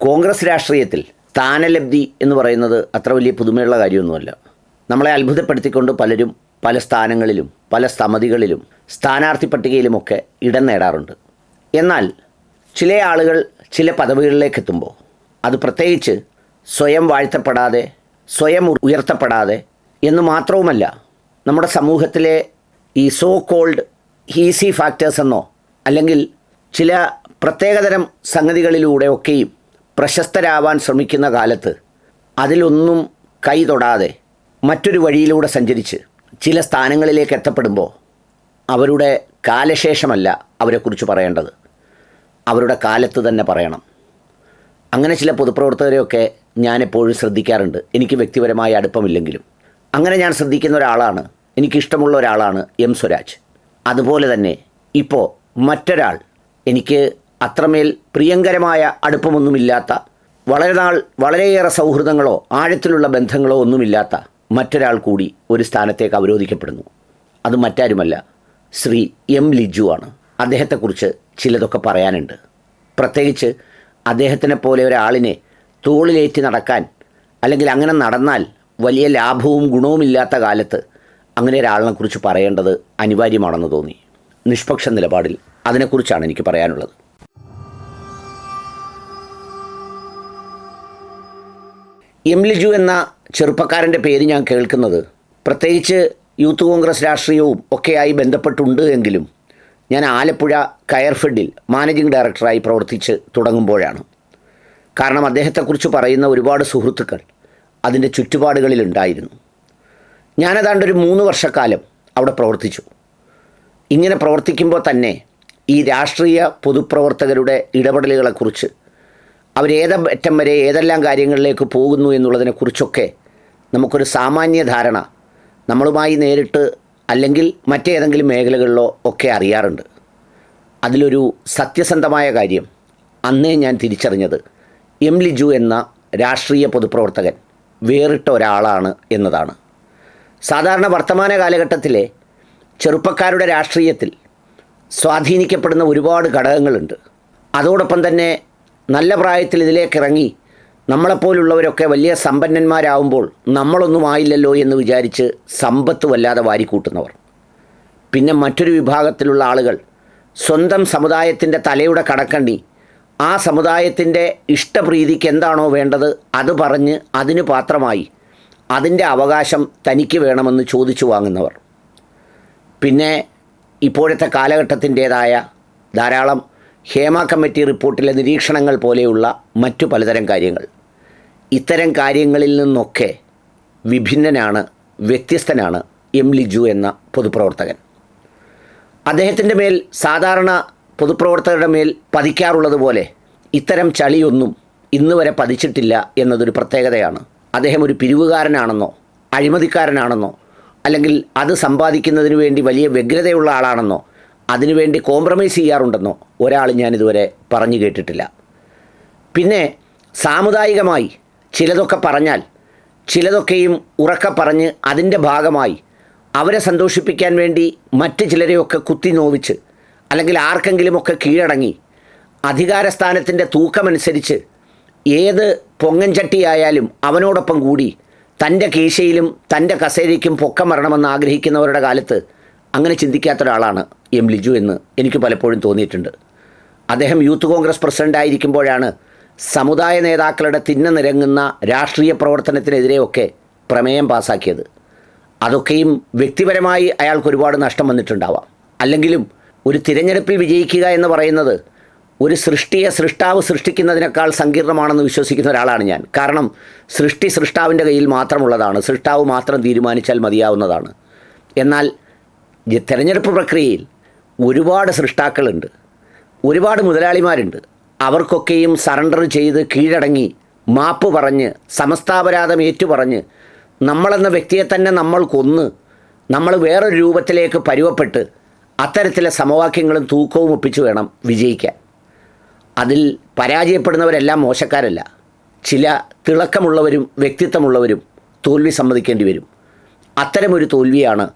കോൺഗ്രസ് രാഷ്ട്രീയത്തിൽ സ്ഥാനലബ്ധി എന്ന് പറയുന്നത് അത്ര വലിയ പുതുമയുള്ള കാര്യമൊന്നുമല്ല. നമ്മളെ അത്ഭുതപ്പെടുത്തിക്കൊണ്ട് പലരും പല സ്ഥാനങ്ങളിലും പല സമിതികളിലും സ്ഥാനാർത്ഥി പട്ടികയിലുമൊക്കെ ഇടം നേടാറുണ്ട്. എന്നാൽ ചില ആളുകൾ ചില പദവികളിലേക്ക് എത്തുമ്പോൾ അത് പ്രത്യേകിച്ച് സ്വയം വാഴ്ത്തപ്പെടാതെ സ്വയം ഉയർത്തപ്പെടാതെ എന്ന് മാത്രവുമല്ല നമ്മുടെ സമൂഹത്തിലെ ഈ സോ കോൾഡ് ഹീസി ഫാക്ടേഴ്സ് എന്നോ അല്ലെങ്കിൽ ചില പ്രത്യേകതരം സംഗതികളിലൂടെ ഒക്കെയും പ്രശസ്തരാവാൻ ശ്രമിക്കുന്ന കാലത്ത് അതിലൊന്നും കൈ തൊടാതെ മറ്റൊരു വഴിയിലൂടെ സഞ്ചരിച്ച് ചില സ്ഥാനങ്ങളിലേക്ക് എത്തപ്പെടുമ്പോൾ അവരുടെ കാലശേഷമല്ല അവരെക്കുറിച്ച് പറയേണ്ടത്. അവരുടെ കാലത്ത് തന്നെ പറയണം. അങ്ങനെ ചില പൊതുപ്രവർത്തകരെയൊക്കെ ഞാൻ എപ്പോഴും ശ്രദ്ധിക്കാറുണ്ട്. എനിക്ക് വ്യക്തിപരമായ അടുപ്പമില്ലെങ്കിലും. അങ്ങനെ ഞാൻ ശ്രദ്ധിക്കുന്ന ഒരാളാണ്. എനിക്കിഷ്ടമുള്ള ഒരാളാണ് എം സ്വരാജ്. അതുപോലെ തന്നെ ഇപ്പോൾ മറ്റൊരാൾ എനിക്ക് അത്രമേൽ പ്രിയങ്കരമായ അടുപ്പമൊന്നുമില്ലാത്ത വളരെ നാൾ വളരെയേറെ സൗഹൃദങ്ങളോ ആഴത്തിലുള്ള ബന്ധങ്ങളോ ഒന്നുമില്ലാത്ത മറ്റൊരാൾ കൂടി ഒരു സ്ഥാനത്തേക്ക് അവരോധിക്കപ്പെടുന്നു. അത് മറ്റാരുമല്ല ശ്രീ എം ലിജു ആണ്. അദ്ദേഹത്തെക്കുറിച്ച് ചിലതൊക്കെ പറയാനുണ്ട്. പ്രത്യേകിച്ച് അദ്ദേഹത്തിനെ പോലെ ഒരാളിനെ തോളിലേറ്റി നടക്കാൻ അല്ലെങ്കിൽ അങ്ങനെ നടന്നാൽ വലിയ ലാഭവും ഗുണവുമില്ലാത്ത കാലത്ത് അങ്ങനെ ഒരാളിനെ കുറിച്ച് പറയേണ്ടത് അനിവാര്യമാണെന്ന് തോന്നി. നിഷ്പക്ഷ നിലപാടിൽ അതിനെക്കുറിച്ചാണ് എനിക്ക് പറയാനുള്ളത്. എം ലിജു എന്ന ചെറുപ്പക്കാരന്റെ പേര് ഞാൻ കേൾക്കുന്നത്. പ്രത്യേകിച്ച് യൂത്ത് കോൺഗ്രസ് രാഷ്ട്രീയവും ഒക്കെയായി ബന്ധപ്പെട്ടുണ്ട് എങ്കിലും ഞാൻ ആലപ്പുഴ കയർഫെഡിൽ മാനേജിംഗ് ഡയറക്ടറായി പ്രവർത്തിച്ച് തുടങ്ങുമ്പോഴാണ്. കാരണം അദ്ദേഹത്തെക്കുറിച്ച് പറയുന്ന ഒരുപാട് സുഹൃത്തുക്കൾ അതിന്റെ ചുറ്റുപാടുകളിലുണ്ടായിരുന്നു ഞാനതാണ്ട് ഒരു മൂന്ന് വർഷക്കാലം അവിടെ പ്രവർത്തിച്ചു. ഇങ്ങനെ പ്രവർത്തിക്കുമ്പോൾ തന്നെ ഈ രാഷ്ട്രീയ പൊതുപ്രവർത്തകരുടെ ഇടപെടലുകളെക്കുറിച്ച് അവരേതറ്റം വരെ ഏതെല്ലാം കാര്യങ്ങളിലേക്ക് പോകുന്നു എന്നുള്ളതിനെക്കുറിച്ചൊക്കെ നമുക്കൊരു സാമാന്യ ധാരണ നമ്മളുമായി നേരിട്ട് അല്ലെങ്കിൽ മറ്റേതെങ്കിലും മേഖലകളിലോ ഒക്കെ അറിയാറുണ്ട്. അതിലൊരു സത്യസന്ധമായ കാര്യം അന്നേ ഞാൻ തിരിച്ചറിഞ്ഞത് എം ലിജു എന്ന രാഷ്ട്രീയ പൊതുപ്രവർത്തകൻ വേറിട്ട ഒരാളാണ് എന്നതാണ്. സാധാരണ വർത്തമാന കാലഘട്ടത്തിലെ ചെറുപ്പക്കാരുടെ രാഷ്ട്രീയത്തിൽ സ്വാധീനിക്കപ്പെടുന്ന ഒരുപാട് ഘടകങ്ങളുണ്ട്. അതോടൊപ്പം തന്നെ നല്ല പ്രായത്തിൽ ഇതിലേക്ക് ഇറങ്ങി നമ്മളെപ്പോലുള്ളവരൊക്കെ വലിയ സമ്പന്നന്മാരാവുമ്പോൾ നമ്മളൊന്നും ആയില്ലല്ലോ എന്ന് വിചാരിച്ച് സമ്പത്ത് വല്ലാതെ വാരിക്കൂട്ടുന്നവർ. പിന്നെ മറ്റൊരു വിഭാഗത്തിലുള്ള ആളുകൾ സ്വന്തം സമുദായത്തിന്റെ തലയുടെ കടക്കണ്ടി ആ സമുദായത്തിന്റെ ഇഷ്ടപ്രീതിക്ക് എന്താണോ വേണ്ടത് അത് പറഞ്ഞ് അതിന് പാത്രമായി അതിന്റെ അവകാശം തനിക്ക് വേണമെന്ന് ചോദിച്ചു വാങ്ങുന്നവർ. പിന്നെ ഇപ്പോഴത്തെ കാലഘട്ടത്തിന്റേതായ ധാരാളം ഹേമ കമ്മിറ്റി റിപ്പോർട്ടിലെ നിരീക്ഷണങ്ങൾ പോലെയുള്ള മറ്റു പലതരം കാര്യങ്ങൾ. ഇത്തരം കാര്യങ്ങളിൽ നിന്നൊക്കെ വിഭിന്നനാണ് വ്യത്യസ്തനാണ് എം ലിജു എന്ന പൊതുപ്രവർത്തകൻ. അദ്ദേഹത്തിന്റെ മേൽ സാധാരണ പൊതുപ്രവർത്തകരുടെ മേൽ പതിക്കാറുള്ളതുപോലെ ഇത്തരം ചളിയൊന്നും ഇന്ന് വരെ പതിച്ചിട്ടില്ല എന്നതൊരു പ്രത്യേകതയാണ്. അദ്ദേഹം ഒരു പിരിവുകാരനാണെന്നോ അഴിമതിക്കാരനാണെന്നോ അല്ലെങ്കിൽ അത് സമ്പാദിക്കുന്നതിന് വേണ്ടി വലിയ വ്യഗ്രതയുള്ള ആളാണെന്നോ അതിനുവേണ്ടി കോംപ്രമൈസ് ചെയ്യാറുണ്ടെന്നോ ഒരാൾ ഞാനിതുവരെ പറഞ്ഞു കേട്ടിട്ടില്ല. പിന്നെ സാമുദായികമായി ചിലതൊക്കെ പറഞ്ഞാൽ ചിലതൊക്കെയും ഉറക്കെ പറഞ്ഞ് അതിന്റെ ഭാഗമായി അവരെ സന്തോഷിപ്പിക്കാൻ വേണ്ടി മറ്റ് ചിലരെയൊക്കെ കുത്തി നോവിച്ച് അല്ലെങ്കിൽ ആർക്കെങ്കിലുമൊക്കെ കീഴടങ്ങി അധികാരസ്ഥാനത്തിന്റെ തൂക്കമനുസരിച്ച് ഏത് പൊങ്ങൻചട്ടിയായാലും അവനോടൊപ്പം കൂടി തന്റെ കീശയിലും തന്റെ കസേരയ്ക്കും പൊക്കം വരണമെന്ന് ആഗ്രഹിക്കുന്നവരുടെ കാലത്ത് അങ്ങനെ ചിന്തിക്കാത്ത ഒരാളാണ് എം ലിജു എന്ന് എനിക്ക് പലപ്പോഴും തോന്നിയിട്ടുണ്ട്. അദ്ദേഹം യൂത്ത് കോൺഗ്രസ് പ്രസിഡന്റായിരിക്കുമ്പോഴാണ് സമുദായ നേതാക്കളുടെ തിന്ന നിരങ്ങുന്ന രാഷ്ട്രീയ പ്രവർത്തനത്തിനെതിരെയൊക്കെ പ്രമേയം പാസാക്കിയത്. അതൊക്കെയും വ്യക്തിപരമായി അയാൾക്ക് ഒരുപാട് നഷ്ടം വന്നിട്ടുണ്ടാവാം. അല്ലെങ്കിലും ഒരു തിരഞ്ഞെടുപ്പിൽ വിജയിക്കുക എന്ന് പറയുന്നത് ഒരു സൃഷ്ടിയെ സൃഷ്ടാവ് സൃഷ്ടിക്കുന്നതിനേക്കാൾ സങ്കീർണമാണെന്ന് വിശ്വസിക്കുന്ന ഒരാളാണ് ഞാൻ. കാരണം സൃഷ്ടി സൃഷ്ടാവിന്റെ കയ്യിൽ മാത്രമുള്ളതാണ്. സൃഷ്ടാവ് മാത്രം തീരുമാനിച്ചാൽ മതിയാവുന്നതാണ്. എന്നാൽ തെരഞ്ഞെടുപ്പ് പ്രക്രിയയിൽ ഒരുപാട് സൃഷ്ടാക്കളുണ്ട്. ഒരുപാട് മുതലാളിമാരുണ്ട്. അവർക്കൊക്കെയും സറണ്ടർ ചെയ്ത് കീഴടങ്ങി മാപ്പ് പറഞ്ഞ് സമസ്താപരാധം ഏറ്റുപറഞ്ഞ് നമ്മളെന്ന വ്യക്തിയെ തന്നെ നമ്മൾ കൊന്ന് നമ്മൾ വേറൊരു രൂപത്തിലേക്ക് പരുവപ്പെട്ട് അത്തരത്തിലെ സമവാക്യങ്ങളും തൂക്കവും ഒപ്പിച്ചു വേണം വിജയിക്കാൻ. അതിൽ പരാജയപ്പെടുന്നവരെല്ലാം മോശക്കാരല്ല. ചില തിളക്കമുള്ളവരും വ്യക്തിത്വമുള്ളവരും തോൽവി സമ്മതിക്കേണ്ടി വരും. അത്തരമൊരു തോൽവിയാണ്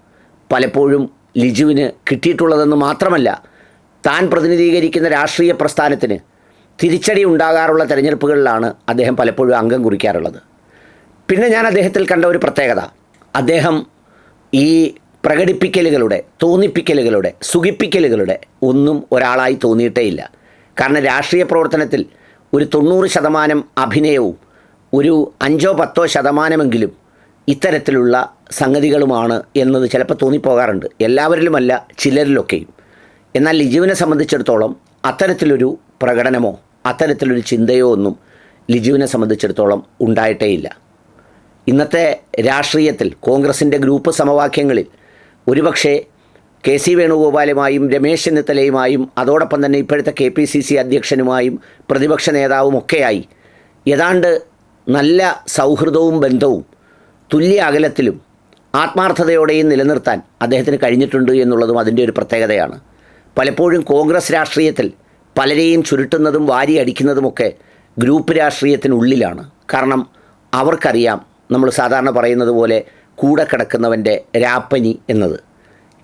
പലപ്പോഴും ലിജുവിന് കിട്ടിയിട്ടുള്ളതെന്ന് മാത്രമല്ല താൻ പ്രതിനിധീകരിക്കുന്ന രാഷ്ട്രീയ പ്രസ്ഥാനത്തിന് തിരിച്ചടി ഉണ്ടാകാറുള്ള തെരഞ്ഞെടുപ്പുകളിലാണ് അദ്ദേഹം പലപ്പോഴും അംഗം കുറിക്കാറുള്ളത്. പിന്നെ ഞാൻ അദ്ദേഹത്തിൽ കണ്ട ഒരു പ്രത്യേകത. അദ്ദേഹം ഈ പ്രകടിപ്പിക്കലുകളുടെ തോന്നിപ്പിക്കലുകളുടെ സുഖിപ്പിക്കലുകളുടെ ഒന്നും ഒരാളായി തോന്നിയിട്ടേയില്ല. കാരണം രാഷ്ട്രീയ പ്രവർത്തനത്തിൽ ഒരു തൊണ്ണൂറ് ശതമാനം അഭിനയവും ഒരു അഞ്ചോ പത്തോ ശതമാനമെങ്കിലും ഇത്തരത്തിലുള്ള സംഗതികളുമാണ് എന്നത് ചിലപ്പോൾ തോന്നിപ്പോകാറുണ്ട്. എല്ലാവരിലുമല്ല ചിലരിലൊക്കെയും. എന്നാൽ ലിജുവിനെ സംബന്ധിച്ചിടത്തോളം അത്തരത്തിലൊരു പ്രകടനമോ അത്തരത്തിലൊരു ചിന്തയോ ഒന്നും ലിജുവിനെ സംബന്ധിച്ചിടത്തോളം ഉണ്ടായിട്ടേയില്ല. ഇന്നത്തെ രാഷ്ട്രീയത്തിൽ കോൺഗ്രസിന്റെ ഗ്രൂപ്പ് സമവാക്യങ്ങളിൽ ഒരുപക്ഷെ കെ സി വേണുഗോപാലുമായും രമേശ് ചെന്നിത്തലയുമായും അതോടൊപ്പം തന്നെ ഇപ്പോഴത്തെ കെ പി സി സി അധ്യക്ഷനുമായും പ്രതിപക്ഷ നേതാവും ഒക്കെയായി ഏതാണ്ട് നല്ല സൗഹൃദവും ബന്ധവും തുല്യ അകലത്തിലും ആത്മാർത്ഥതയോടെയും നിലനിർത്താൻ അദ്ദേഹത്തിന് കഴിഞ്ഞിട്ടുണ്ട് എന്നുള്ളതും അതിന്റെ ഒരു പ്രത്യേകതയാണ്. പലപ്പോഴും കോൺഗ്രസ് രാഷ്ട്രീയത്തിൽ പലരെയും ചുരുട്ടുന്നതും വാരി അടിക്കുന്നതുമൊക്കെ ഗ്രൂപ്പ് രാഷ്ട്രീയത്തിനുള്ളിലാണ്. കാരണം അവർക്കറിയാം നമ്മൾ സാധാരണ പറയുന്നത് പോലെ കൂടെ കിടക്കുന്നവന്റെ രാപ്പനി എന്നത്.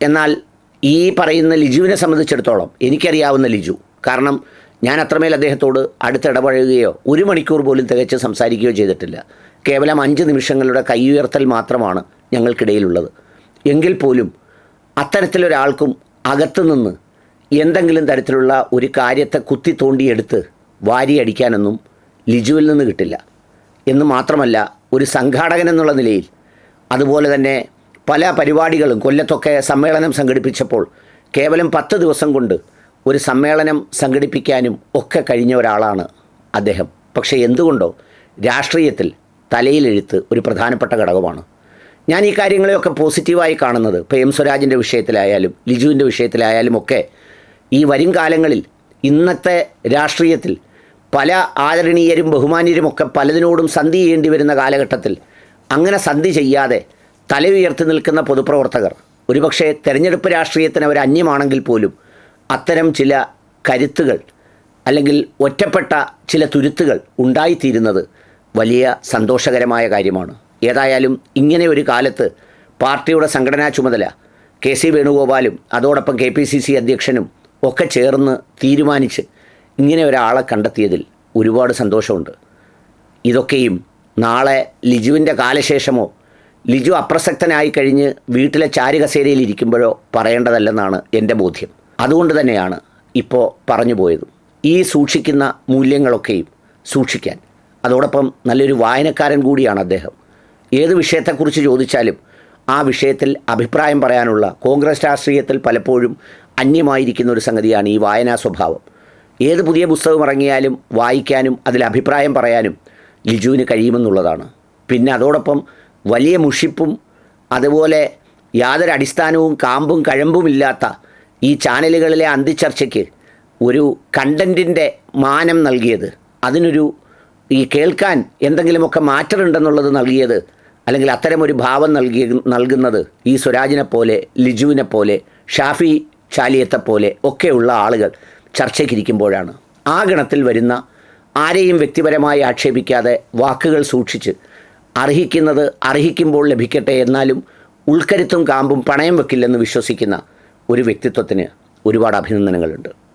എന്നാൽ ഈ പറയുന്ന ലിജുവിനെ സംബന്ധിച്ചിടത്തോളം എനിക്കറിയാവുന്ന ലിജു. കാരണം ഞാൻ അത്രമേൽ അദ്ദേഹത്തോട് അടുത്തിടപഴകുകയോ ഒരു മണിക്കൂർ പോലും തികച്ച് സംസാരിക്കുകയോ ചെയ്തിട്ടില്ല. കേവലം അഞ്ച് നിമിഷങ്ങളുടെ കൈയുയർത്തൽ മാത്രമാണ് ഞങ്ങൾക്കിടയിലുള്ളത്. എങ്കിൽ പോലും അത്തരത്തിലൊരാൾക്കും അകത്തു നിന്ന് എന്തെങ്കിലും തരത്തിലുള്ള ഒരു കാര്യത്തെ കുത്തി തോണ്ടിയെടുത്ത് വാരിയടിക്കാനൊന്നും ലിജുവിൽ നിന്ന് കിട്ടില്ല. എന്ന് മാത്രമല്ല ഒരു സംഘാടകൻ എന്നുള്ള നിലയിൽ അതുപോലെ തന്നെ പല പരിപാടികളും കൊല്ലത്തൊക്കെ സമ്മേളനം സംഘടിപ്പിച്ചപ്പോൾ കേവലം പത്ത് ദിവസം കൊണ്ട് ഒരു സമ്മേളനം സംഘടിപ്പിക്കാനും ഒക്കെ കഴിഞ്ഞ ഒരാളാണ് അദ്ദേഹം. പക്ഷേ എന്തുകൊണ്ടോ രാഷ്ട്രീയത്തിൽ തലയിലെഴുത്ത് ഒരു പ്രധാനപ്പെട്ട ഘടകമാണ്. ഞാൻ ഈ കാര്യങ്ങളെയൊക്കെ പോസിറ്റീവായി കാണുന്നത് ഇപ്പോൾ എം സ്വരാജിന്റെ വിഷയത്തിലായാലും ലിജുവിന്റെ വിഷയത്തിലായാലും ഒക്കെ ഈ വരും കാലങ്ങളിൽ ഇന്നത്തെ രാഷ്ട്രീയത്തിൽ പല ആദരണീയരും ബഹുമാനീയരുമൊക്കെ പലതിനോടും സന്ധി ചെയ്യേണ്ടി വരുന്ന കാലഘട്ടത്തിൽ അങ്ങനെ സന്ധി ചെയ്യാതെ തല ഉയർത്തി നിൽക്കുന്ന പൊതുപ്രവർത്തകർ ഒരുപക്ഷെ തെരഞ്ഞെടുപ്പ് രാഷ്ട്രീയത്തിന് അവർ അന്യമാണെങ്കിൽ പോലും അത്തരം ചില കരുത്തുകൾ അല്ലെങ്കിൽ ഒറ്റപ്പെട്ട ചില തുരുത്തുകൾ ഉണ്ടായിത്തീരുന്നത് വലിയ സന്തോഷകരമായ കാര്യമാണ്. ഏതായാലും ഇങ്ങനെ ഒരു കാലത്ത് പാർട്ടിയുടെ സംഘടനാ ചുമതല കെ സി വേണുഗോപാലും അതോടൊപ്പം കെ പി സി സി അധ്യക്ഷനും ഒക്കെ ചേർന്ന് തീരുമാനിച്ച് ഇങ്ങനെ ഒരാളെ കണ്ടെത്തിയതിൽ ഒരുപാട് സന്തോഷമുണ്ട്. ഇതൊക്കെയും നാളെ ലിജുവിന്റെ കാലശേഷമോ ലിജു അപ്രസക്തനായി കഴിഞ്ഞ് വീട്ടിലെ ചാരുകസേരയിൽ ഇരിക്കുമ്പോഴോ പറയേണ്ടതല്ലെന്നാണ് എന്റെ ബോധ്യം. അതുകൊണ്ട് തന്നെയാണ് ഇപ്പോൾ പറഞ്ഞു പോയത്. ഈ സൂക്ഷിക്കുന്ന മൂല്യങ്ങളൊക്കെയും സൂക്ഷിക്കാൻ. അതോടൊപ്പം നല്ലൊരു വായനക്കാരൻ കൂടിയാണ് അദ്ദേഹം. ഏത് വിഷയത്തെക്കുറിച്ച് ചോദിച്ചാലും ആ വിഷയത്തിൽ അഭിപ്രായം പറയാനുള്ള കോൺഗ്രസ് രാഷ്ട്രീയത്തിൽ പലപ്പോഴും അന്യമായിരിക്കുന്ന ഒരു സംഗതിയാണ് ഈ വായനാ സ്വഭാവം. ഏത് പുതിയ പുസ്തകം ഇറങ്ങിയാലും വായിക്കാനും അതിൽ അഭിപ്രായം പറയാനും ലിജുവിന് കഴിയുമെന്നുള്ളതാണ്. പിന്നെ അതോടൊപ്പം വലിയ മുഷിപ്പും അതുപോലെ യാതൊരു അടിസ്ഥാനവും കാമ്പും കഴമ്പുമില്ലാത്ത ഈ ചാനലുകളിലെ അന്തിച്ചർച്ചയ്ക്ക് ഒരു കണ്ടന്റിന്റെ മാനം നൽകിയത് അതിനൊരു ഈ കേൾക്കാൻ എന്തെങ്കിലുമൊക്കെ മാറ്ററുണ്ടെന്നുള്ളത് നൽകിയത് അല്ലെങ്കിൽ അത്തരമൊരു ഭാവം നൽകി നൽകുന്നത് ഈ സ്വരാജിനെ പോലെ ലിജുവിനെ പോലെ ഷാഫി ചാലിയത്തെ പോലെ ഒക്കെയുള്ള ആളുകൾ ചർച്ചയ്ക്കിരിക്കുമ്പോഴാണ്. ആ ഗണത്തിൽ വരുന്ന ആരെയും വ്യക്തിപരമായി ആക്ഷേപിക്കാതെ വാക്കുകൾ സൂക്ഷിച്ച് അർഹിക്കുന്നത് അർഹിക്കുമ്പോൾ ലഭിക്കട്ടെ എന്നാലും ഉൾക്കരുത്തും കാമ്പും പണയം വെക്കില്ലെന്ന് വിശ്വസിക്കുന്ന ഒരു വ്യക്തിത്വത്തിന് ഒരുപാട് അഭിനന്ദനങ്ങളുണ്ട്.